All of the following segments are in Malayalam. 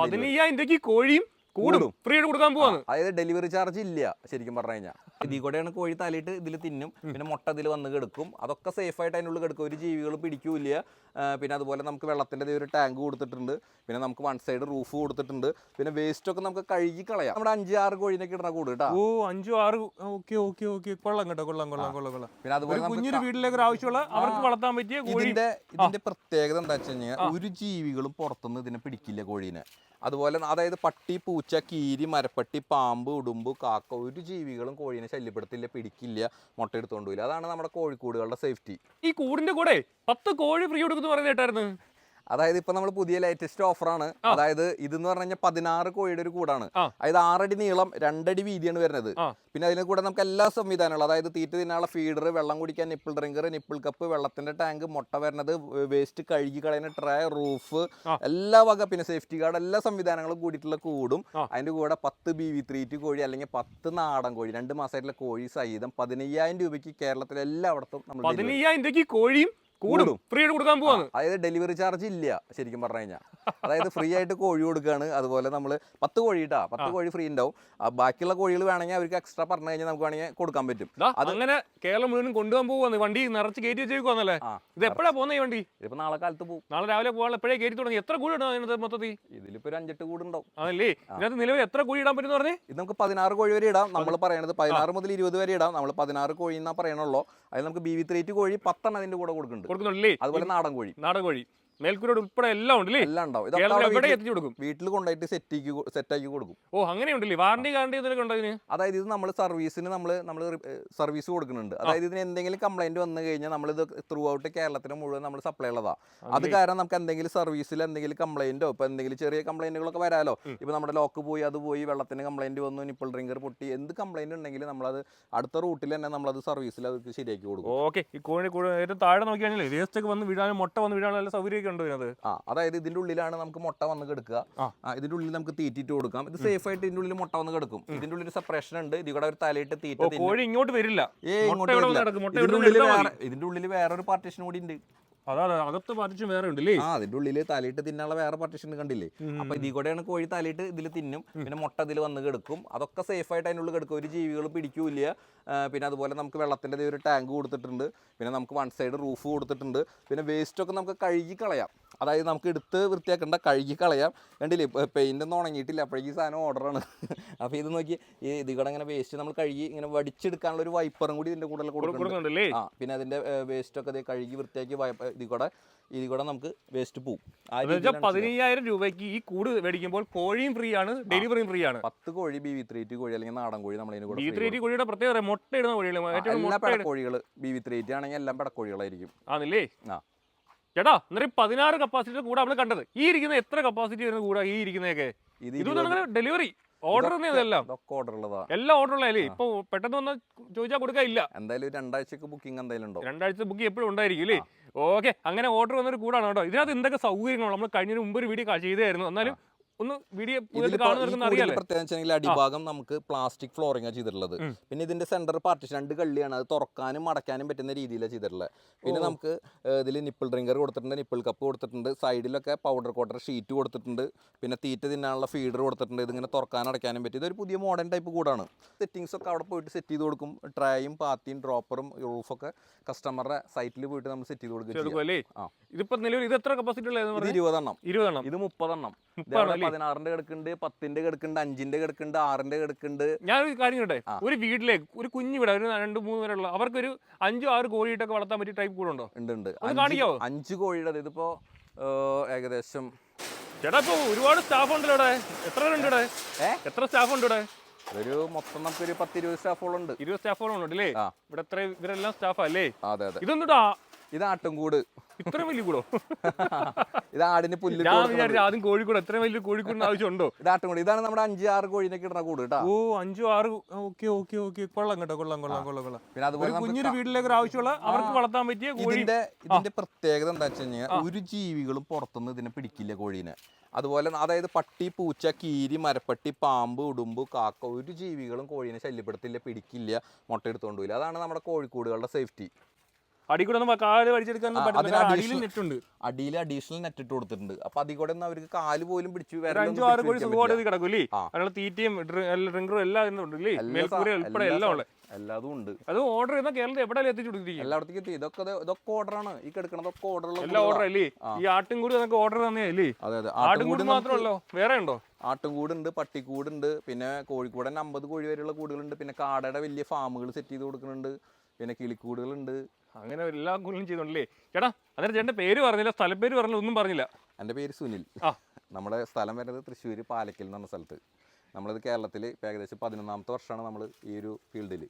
പതിനയ്യായിരം രൂപയ്ക്ക് കോഴിയും കൂടും. ഫ്രീ ആയിട്ട് കൊടുക്കാൻ പോവാണ് അതായത് ഡെലിവറി ചാർജ് ഇല്ല ശരിക്കും പറഞ്ഞു കഴിഞ്ഞാൽ ഇതിൽ കൂടെയാണ് കോഴി തലയിട്ട് ഇതിൽ തിന്നും. പിന്നെ മുട്ട ഇതിൽ വന്ന് കിടക്കും. അതൊക്കെ സേഫ് ആയിട്ട് അതിനുള്ളിൽ കിടക്കും. ഒരു ജീവികൾ പിടിക്കൂല പിന്നെ അതുപോലെ നമുക്ക് വെള്ളത്തിന്റെ ഒരു ടാങ്ക് കൊടുത്തിട്ടുണ്ട്. പിന്നെ നമുക്ക് വൺ സൈഡ് റൂഫ് കൊടുത്തിട്ടുണ്ട്. പിന്നെ വേസ്റ്റ് ഒക്കെ നമുക്ക് കഴുകി കളയാം. നമ്മുടെ അഞ്ച് ആറ് കോഴിനൊക്കെ ഇടണ കൂട് കേട്ടോ. ഓ അഞ്ചു ആറ്. Okay okay okay. കൊള്ളാം കേട്ടോ കൊള്ളാം കൊള്ളാം കൊള്ളാം കൊള്ളാം. പിന്നെ അതുപോലെ കുഞ്ഞൊരു വീട്ടിലേക്ക് ആവശ്യമുള്ള അവർക്ക് വളർത്താൻ പറ്റിയ ഇതിന്റെ ഇതിന്റെ പ്രത്യേകത എന്താ വെച്ച് കഴിഞ്ഞാൽ ഒരു ജീവികളും പുറത്തുനിന്ന് ഇതിനെ പിടിക്കില്ല കോഴീനെ. അതുപോലെ അതായത് പട്ടി പൂച്ച കീരി മരപ്പട്ടി പാമ്പ് ഉടുമ്പ് കാക്ക ഒരു ജീവികളും കോഴീനെ ശല്യപ്പെടുത്തില്ല പിടിക്കില്ല മുട്ട എടുത്തോണ്ട് പോയില്ല. അതാണ് നമ്മുടെ കോഴിക്കൂടുകളുടെ സേഫ്റ്റി ഈ കൂടിന്റെ കൂടെ പത്ത് കോഴി ഫ്രീ കൊടുക്കുന്നു പറയുന്നത് കേട്ടായിരുന്നു. അതായത് ഇപ്പൊ നമ്മൾ പുതിയ ലേറ്റസ്റ്റ് ഓഫറാണ് അതായത് ഇതെന്ന് പറഞ്ഞു കഴിഞ്ഞാൽ പതിനാറ് കോഴിയുടെ ഒരു കൂടാണ്. അതായത് ആറടി നീളം രണ്ടടി വീതിയാണ് വരുന്നത്. പിന്നെ അതിന് കൂടെ നമുക്ക് എല്ലാ സംവിധാനങ്ങളും അതായത് തീറ്റ തിന്നാനുള്ള ഫീഡർ വെള്ളം കുടിക്കാൻ നിപ്പിൾ ഡ്രിങ്കർ നിപ്പിൾ കപ്പ് വെള്ളത്തിന്റെ ടാങ്ക് മുട്ട വരുന്നത് വേസ്റ്റ് കഴുകി കളയുന്ന ട്രേ റൂഫ്. എല്ലാ വക പിന്നെ സേഫ്റ്റി ഗാർഡ് എല്ലാ സംവിധാനങ്ങളും കൂടിയിട്ടുള്ള കൂടും. അതിന്റെ കൂടെ പത്ത് ബി വി ത്രീറ്റ് കോഴി അല്ലെങ്കിൽ പത്ത് നാടൻ കോഴി രണ്ട് മാസമായിട്ടുള്ള കോഴി സഹിതം പതിനയ്യായിരം രൂപയ്ക്ക് കേരളത്തിലെ എല്ലായിടത്തും നമ്മൾ പതിനയ്യായിരം രൂപയ്ക്ക് കോഴിയും കൂടും. ഫ്രീ ആയിട്ട് കൊടുക്കാൻ പോവാണ് അതായത് ഡെലിവറി ചാർജ് ഇല്ല ശരിക്കും പറഞ്ഞു കഴിഞ്ഞാൽ അതായത് ഫ്രീ ആയിട്ട് കോഴി കൊടുക്കുകയാണ് അതുപോലെ നമ്മൾ പത്ത് കോഴി ഇട്ടാ പത്ത് കോഴി ഫ്രീ ഉണ്ടാവും ബാക്കിയുള്ള കോഴികൾ വേണമെങ്കിൽ അവർക്ക് എക്സ്ട്രാ പറഞ്ഞു കഴിഞ്ഞാൽ നമുക്ക് വേണമെങ്കിൽ കൊടുക്കാൻ പറ്റും. അതങ്ങനെ അങ്ങനെ കേരളം മുഴുവൻ കൊണ്ടുപോകാൻ പോകുന്നത് വണ്ടി നിറച്ച് കയറ്റി വെച്ചേക്കുവാന്നല്ലേ? ഇത് എപ്പോഴാ പോകുന്ന ഈ വണ്ടി? ഇതിപ്പോ നാളെ കാലത്ത് പോകും നാളെ രാവിലെ പോകാൻ എപ്പോഴേ കയറ്റി തുടങ്ങി? എത്ര കൂടി ഇടാം അതിനകത്ത് മൊത്തത്തിൽ? ഇതിലിപ്പോ ഒരു അഞ്ചെട്ട് കൂടുണ്ടാവും അതല്ലേ ഇതിനകത്ത് നിലവിൽ എത്ര കോഴി ഇടാൻ പറ്റുന്ന പറഞ്ഞേ? ഇത് നമുക്ക് പതിനാറ് കോഴി വരെ ഇടാം. നമ്മൾ പറയണത് പതിനാറ് മുതൽ ഇരുപത് വരെ ഇടാം. നമ്മൾ പതിനാറ് കോഴി എന്നാ പറയണുള്ളൂ. അതിൽ നമുക്ക് ബി വി ത്രീറ്റ് കോഴി പത്തെണ്ണം അതിന്റെ കൂടെ കൊടുക്കുന്നുണ്ട്. കൊടുക്കുന്നുണ്ടല്ലേ? അതുപോലെ നാടൻ കോഴി. നാടൻ കോഴി. മേൽക്കൂരോട് ഉൾപ്പെടെ എല്ലാം ഉണ്ടല്ലേ? എല്ലാം ഉണ്ടാവും. വീട്ടിൽ- എത്തിച്ചു കൊടുക്കും? വീട്ടിൽ കൊണ്ടുപോയിട്ട് സെറ്റ് സെറ്റ് ആക്കി കൊടുക്കും. ഓ അങ്ങനെ ഉണ്ടല്ലേ? വാറണ്ടി ഗ്യാരണ്ടി എന്തെങ്കിലും ഉണ്ടോ ഇതിന്? അതായത് ഇത് നമ്മൾ സർവീസിന് നമ്മൾ നമ്മൾ സർവീസ് കൊടുക്കുന്നുണ്ട്. അതായത് ഇതിന് എന്തെങ്കിലും കംപ്ലൈന്റ് വന്നു കഴിഞ്ഞാൽ നമ്മൾ ഇത് ത്രൂ ഔട്ട് കേരളത്തിന് മുഴുവൻ നമ്മൾ സപ്ലൈ ഉള്ളതാ. അത് കാരണം നമുക്ക് എന്തെങ്കിലും സർവീസിൽ എന്തെങ്കിലും കംപ്ലൈന്റോ ഇപ്പൊ എന്തെങ്കിലും ചെറിയ കംപ്ലൈന്റുകളൊക്കെ വരാലോ. ഇപ്പൊ നമ്മുടെ ലോക്ക് പോയി അത് പോയി വെള്ളത്തിന് കംപ്ലൈന്റ് വന്നു നിപ്പിൾ ഡ്രിങ്കർ പൊട്ടി എന്ത് കംപ്ലൈന്റ് ഉണ്ടെങ്കിലും അത് അടുത്ത റൂട്ടിൽ തന്നെ നമ്മൾ അത് സർവീസിൽ അവർക്ക് ശരിയാക്കി കൊടുക്കും. ഓക്കെ. ഈ കോഴി കൂടുതൽ താഴെ നോക്കിയാണെങ്കിൽ വേസ്റ്റ് ഒക്കെ വന്ന് വീഴാനും മുട്ട വന്ന് വീഴാനും നല്ല സൗകര്യമൊക്കെ ഉണ്ടോ ഇതിനകത്ത്. ആ അതായത് ഇതിന്റെ ഉള്ളിലാണ് നമുക്ക് മുട്ട വന്ന് കിടക്കുക. ഇതിന്റെ ഉള്ളിൽ നമുക്ക് തീറ്റിട്ട് കൊടുക്കാം. ഇത് സേഫ് ആയിട്ട് ഇതിന്റെ ഉള്ളിൽ മുട്ട വന്ന് കിടക്കും. ഇതിന്റെ ഉള്ളിൽ സെപ്പറേഷൻ ഉണ്ട്. ഇത് കൂടെ ഒരു തലയിട്ട് തീറ്റ കോഴി ഇങ്ങോട്ട് വരില്ല. ഇതിന്റെ ഉള്ളിൽ വേറെ ഇതിന്റെ ഉള്ളിൽ വേറൊരു പാർട്ടീഷൻ കൂടി ഉണ്ട്. അതാ അതാ, അകത്ത് പാർട്ടിഷൻ വേറെ ഉണ്ടല്ലേ? ആ അതിന്റെ ഉള്ളിൽ തലയിട്ട് തിന്നാനുള്ള വേറെ പാർട്ടിഷൻ കണ്ടില്ലേ? അപ്പൊ ഇതിൽ കൂടെയാണ് കോഴി തലയിട്ട് ഇതിൽ തിന്നും. പിന്നെ മുട്ട ഇതിൽ വന്ന് കിടക്കും. അതൊക്കെ സേഫ് ആയിട്ട് അതിനുള്ളിൽ കിടക്കും. ഒരു ജീവികൾ പിടിക്കൂല പിന്നെ അതുപോലെ നമുക്ക് വെള്ളത്തിന്റെ ഒരു ടാങ്ക് കൊടുത്തിട്ടുണ്ട്. പിന്നെ നമുക്ക് വൺ സൈഡ് റൂഫ് കൊടുത്തിട്ടുണ്ട്. പിന്നെ വേസ്റ്റ് ഒക്കെ നമുക്ക് കഴുകി കളയാം. അതായത് നമുക്ക് എടുത്ത് വൃത്തിയാക്കേണ്ട കഴുകി കളയാം. കണ്ടില്ലേ പെയിന്റ് ഒന്നും ഉണങ്ങിയിട്ടില്ല. അപ്പോഴേക്ക് ഈ സാധനം ഓർഡറാണ് അപ്പോൾ ഇത് നോക്കി ഈ ഇത് കൂടെ ഇങ്ങനെ വേസ്റ്റ് നമ്മൾ കഴുകി ഇങ്ങനെ വടിച്ചെടുക്കാനുള്ള ഒരു വൈപ്പറും കൂടി ഇതിന്റെ കൂടുതൽ കൊടുക്കുന്നുണ്ട്. ആ പിന്നെ അതിന്റെ വേസ്റ്റൊക്കെ ഒക്കെ ദേ കഴുകി വൃത്തിയാക്കി ഇത് കൂടെ ഇത് കൂടെ നമുക്ക് വേസ്റ്റ് പോകും. പതിനയ്യായിരം രൂപയ്ക്ക് ഈ കൂട് മേടിക്കുമ്പോൾ കോഴിയും ഫ്രീ ആണ് ഡെലിവറിയും ഫ്രീ ആണ്. പത്ത് കോഴി ബി വി ത്രീ കോഴി അല്ലെങ്കിൽ നാടൻ കോഴി നമ്മൾ ഇതിന് free ത്രീ കോഴിയുടെ പ്രത്യേകത മുട്ട ഇടുന്ന കോഴികൾ എല്ലാ പെടക്കോഴികൾ ബി വി ത്രീ ആണെങ്കിൽ എല്ലാം പെടക്കോഴികളായിരിക്കും. ആണല്ലേ? ആ. ചേട്ടാ അന്നേരം പതിനാറ് കപ്പാസിറ്റി കൂടെ നമ്മൾ കണ്ടത്. ഈ ഇരിക്കുന്ന എത്ര കപ്പാസിറ്റി വരുന്ന കൂടെ ഈ ഇരിക്കുന്നതൊക്കെ? ഇത് ഇതൊന്നും ഡെലിവറി ഓർഡർ ഇതെല്ലാം. ഓർഡർ ഉള്ളതാ. എല്ലാം ഓർഡർ ഉള്ളതല്ലേ ഇപ്പൊ പെട്ടെന്ന് വന്ന് ചോദിച്ചാൽ കൊടുക്കാൻ ഇല്ല. എന്തായാലും രണ്ടാഴ്ചക്ക് ബുക്കിംഗ് എന്തായാലും ഉണ്ടോ? രണ്ടാഴ്ച ബുക്ക് എപ്പോഴും ഉണ്ടായിരിക്കും അല്ലേ? ഓക്കെ അങ്ങനെ ഓർഡർ വന്നൊരു കൂടാണ് കേട്ടോ. ഇതിനകത്ത് എന്തൊക്കെ സൗകര്യങ്ങളോ നമ്മൾ കഴിഞ്ഞ മുമ്പ് ഒരു വീഡിയോ ചെയ്തായിരുന്നു. എന്നാലും ഒന്ന് വീഡിയോ വെച്ചാൽ അടിഭാഗം നമുക്ക് പ്ലാസ്റ്റിക് ഫ്ലോറിംഗ് ചെയ്തിട്ടുള്ളത്. പിന്നെ ഇതിന്റെ സെന്റർ പാർട്ടിഷൻ രണ്ട് കള്ളിയാണ് അത് തുറക്കാനും മടക്കാനും പറ്റുന്ന രീതിയിലാണ് ചെയ്തിട്ടുള്ളത്. പിന്നെ നമുക്ക് ഇതിൽ നിപ്പിൾ ഡ്രിങ്കർ കൊടുത്തിട്ടുണ്ട് നിപ്പിൾ കപ്പ് കൊടുത്തിട്ടുണ്ട് സൈഡിലൊക്കെ പൗഡർ കോട്ടർ ഷീറ്റ് കൊടുത്തിട്ടുണ്ട് പിന്നെ തീറ്റ തിന്നാനുള്ള ഫീഡർ കൊടുത്തിട്ടുണ്ട് ഇതിങ്ങനെ തുറക്കാനും അടയ്ക്കാനും പറ്റും. ഇതൊരു പുതിയ മോഡേൺ ടൈപ്പ് കൂടാണ്. സെറ്റിങ്സ് ഒക്കെ അവിടെ പോയിട്ട് സെറ്റ് ചെയ്ത് കൊടുക്കും. ട്രേയും പാത്തിയും ഡ്രോപ്പറും റൂഫൊക്കെ കസ്റ്റമറുടെ സൈറ്റിൽ പോയിട്ട് നമ്മൾ സെറ്റ് ചെയ്ത് കൊടുക്കും. ഇതിപ്പോ നിലവിൽ ഇത് എത്ര കപ്പാസിറ്റി ഉള്ളത് ഇരുപതെണ്ണം. ഇരുപതെണ്ണം. ഇത് മുപ്പതെണ്ണം? പതിനാറിന്റെ കിടക്കുന്നുണ്ട് പത്തിന്റെ കിടക്കുന്നുണ്ട് അഞ്ചിന്റെ കിടക്കുന്നുണ്ട് ആറിന്റെ കിടക്കുന്നുണ്ട് ഞാനൊരു കാര്യം കേട്ടെ. ഒരു വീട്ടിലേക്ക് ഒരു കുഞ്ഞു വീട് ഒരു രണ്ട് മൂന്ന് പേരുള്ള അവർക്കൊരു അഞ്ചോ ആറ് കോഴിയിട്ടൊക്കെ വളർത്താൻ പറ്റിയ ടൈപ്പ് കൂടെ ഉണ്ടോ? ഉണ്ട് ഉണ്ട്. ഒന്ന് അഞ്ച് കാണിക്കാവോ? അഞ്ച് കോഴിയുടെ ഇതിപ്പോ ഏകദേശം ചേട്ടാ ഇപ്പൊ ഒരുപാട് സ്റ്റാഫ് ഉണ്ടല്ലോ ഇവിടെ. എത്ര പേരുണ്ട് ഇവിടെ? എത്ര സ്റ്റാഫ് ഉണ്ട് ഇവിടെ? ഒരു മൊത്തം നമുക്ക് ഒരു പത്ത് ഇരുപത് സ്റ്റാഫോളം ഉണ്ട്. ഇരുപത് സ്റ്റാഫോളം ഉണ്ട് അല്ലേ ഇവിടെ എത്ര ഇവരെല്ലാം സ്റ്റാഫാ അല്ലേ? അതെ അതെ. ഇതൊന്നും ഇത് ആട്ടുംകൂട്. ഇത്രയും വലിയ കൂടോ ഇത് ആടിന് പുല്ല് ഞാൻ കൊടുക്കുന്നത്. വിചാരിച്ചു ആദ്യം കോഴിക്കൂട് എത്ര വലിയ കോഴിക്കൂടിന് ആവശ്യമുണ്ടോ? ഇത് ആട്ടുംകൂട് ഇതാണ് നമ്മുടെ അഞ്ച് ആറ് കോഴിനൊക്കെ ഇടുന്ന കൂട് കേട്ടോ. ഓ അഞ്ചു ആറ്. Okay okay okay. കൊള്ളാം കേട്ടോ കൊള്ളാം കൊള്ളാം കൊള്ളാം കൊള്ളാം. പിന്നെ അതുപോലെ കുഞ്ഞൊരു വീട്ടിലേക്ക് ആവശ്യമുള്ള അവർക്ക് വളർത്താൻ പറ്റിയ ഇതിന്റെ ഇതിന്റെ പ്രത്യേകത എന്താ വെച്ച് കഴിഞ്ഞാൽ ഒരു ജീവികളും പുറത്തുനിന്ന് ഇതിനെ പിടിക്കില്ല കോഴീനെ. അതുപോലെ അതായത് പട്ടി പൂച്ച കീരി മരപ്പട്ടി പാമ്പ് ഉടുമ്പ് കാക്ക ഒരു ജീവികളും കോഴീനെ ശല്യപ്പെടുത്തില്ല പിടിക്കില്ല മുട്ട എടുത്തോണ്ട് അതാണ് നമ്മുടെ കോഴിക്കൂടുകളുടെ സേഫ്റ്റി അടി കൂടെ കാൽ വലിച്ചെടുക്കാൻ ആ, പറ്റില്ല അടിയിൽ additional- നെറ്റ് ഉണ്ട് അടിയിൽ അഡീഷണൽ നെറ്റ് ഇട്ട് കൊടുത്തിട്ടുണ്ട്. അപ്പൊ അതിൽ കൂടെ അവർക്ക് കാൽ പോലും പിടിച്ചു അഞ്ചു ആറ് കോടി സുഖമായിട്ട് കിടക്കൂലേ അതിനുള്ള തീറ്റയും റിംഗറും എല്ലാം അതിന് ഉണ്ടല്ലേ എല്ലാ മേൽക്കൂര ഉൾപ്പെടെ എല്ലാം ഉള്ളത് എല്ലാതും ഉണ്ട്. അത് ഓർഡർ ചെയ്താൽ കേരളത്തിൽ എവിടെ എത്തിച്ചു കൊടുത്തിരിക്കും എല്ലായിടത്തേക്ക് എത്തി. ഇതൊക്കെ ഇതൊക്കെ ഓർഡറാണ് ഈ കിടക്കണതൊക്കെ ഓർഡറുള്ള എല്ലാ ഓർഡർ അല്ലേ ഈ ആട്ടും കൂടി നമുക്ക് ഓർഡർ തന്നെയല്ലേ അതെ അതെ. ആട്ടും കൂടി നമുക്ക് മാത്രമല്ലോ. വേറെ ഉണ്ടോ? ആട്ടുംകൂടുണ്ട് പട്ടിക്കൂടുണ്ട് പിന്നെ കോഴിക്കൂടൻ അമ്പത് കോഴി വരെയുള്ള കൂടുകളുണ്ട്. പിന്നെ കാടയുടെ വലിയ ഫാമുകൾ സെറ്റ് ചെയ്ത് കൊടുക്കുന്നുണ്ട്. പിന്നെ കിളിക്കൂടുകളുണ്ട്. അങ്ങനെ എല്ലാ കൂടിയും ചെയ്തോണ്ടല്ലേ? ചേട്ടാ അന്നേരം ചേട്ടന്റെ പേര് പറഞ്ഞില്ല സ്ഥലപ്പേര് പറഞ്ഞില്ല ഒന്നും പറഞ്ഞില്ല. എന്റെ പേര് സുനിൽ. ആ. നമ്മുടെ സ്ഥലം വരുന്നത് തൃശ്ശൂർ പാലക്കൽ എന്ന് പറഞ്ഞ സ്ഥലത്ത്. നമ്മളിത് കേരളത്തിൽ ഏകദേശം പതിനൊന്നാമത്തെ വർഷമാണ് നമ്മൾ ഈ ഒരു ഫീൽഡിൽ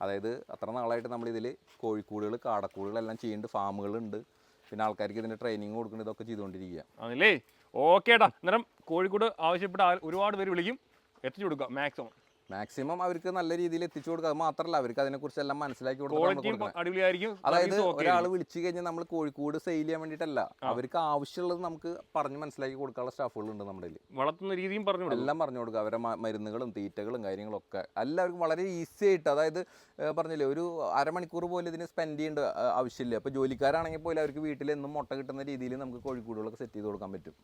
അതായത് അത്ര നാളായിട്ട് നമ്മളിതിൽ കോഴിക്കൂടുകൾ കാടക്കൂടുകളെല്ലാം ചെയ്യുന്നുണ്ട് ഫാമുകളുണ്ട്. പിന്നെ ആൾക്കാർക്ക് ഇതിന്റെ ട്രെയിനിങ് കൊടുക്കുന്നത് ഇതൊക്കെ ചെയ്തുകൊണ്ടിരിക്കുക ആണല്ലേ? ഓക്കെ ഏട്ടാ. അന്നേരം കോഴിക്കോട് ആവശ്യപ്പെട്ട ഒരുപാട് പേര് വിളിക്കും എത്തിച്ചു കൊടുക്കാം മാക്സിമം മാക്സിമം അവർക്ക് നല്ല രീതിയിൽ എത്തിച്ചു കൊടുക്കുക. അത് മാത്രമല്ല അവർക്ക് അതിനെക്കുറിച്ച് എല്ലാം മനസ്സിലാക്കി അടിപൊളിയായിരിക്കും. അതായത് ഒരാൾ വിളിച്ചു കഴിഞ്ഞാൽ നമ്മൾ കോഴിക്കോട് സെയിൽ ചെയ്യാൻ വേണ്ടിയിട്ടല്ല. അവർക്ക് ആവശ്യമുള്ളത് നമുക്ക് പറഞ്ഞ് മനസ്സിലാക്കി കൊടുക്കാനുള്ള സ്റ്റാഫുകളുണ്ട് നമ്മുടെ കയ്യിൽ വളർത്തുന്ന രീതിയും പറഞ്ഞു കൊടുക്കും. എല്ലാം പറഞ്ഞു കൊടുക്കുക അവരെ മ- മരുന്നുകളും തീറ്റകളും കാര്യങ്ങളും ഒക്കെ എല്ലാവർക്കും വളരെ ഈസി ആയിട്ട് അതായത് പറഞ്ഞില്ലേ ഒരു അരമണിക്കൂർ പോലും ഇതിന് സ്പെൻഡ് ചെയ്യേണ്ട ആവശ്യമില്ല. അപ്പോൾ ജോലിക്കാരാണെങ്കിൽ പോലും അവർക്ക് വീട്ടിൽ എന്നും മുട്ട കിട്ടുന്ന രീതിയിൽ നമുക്ക് കോഴിക്കൂടുകളൊക്കെ സെറ്റ് ചെയ്ത് കൊടുക്കാൻ പറ്റും.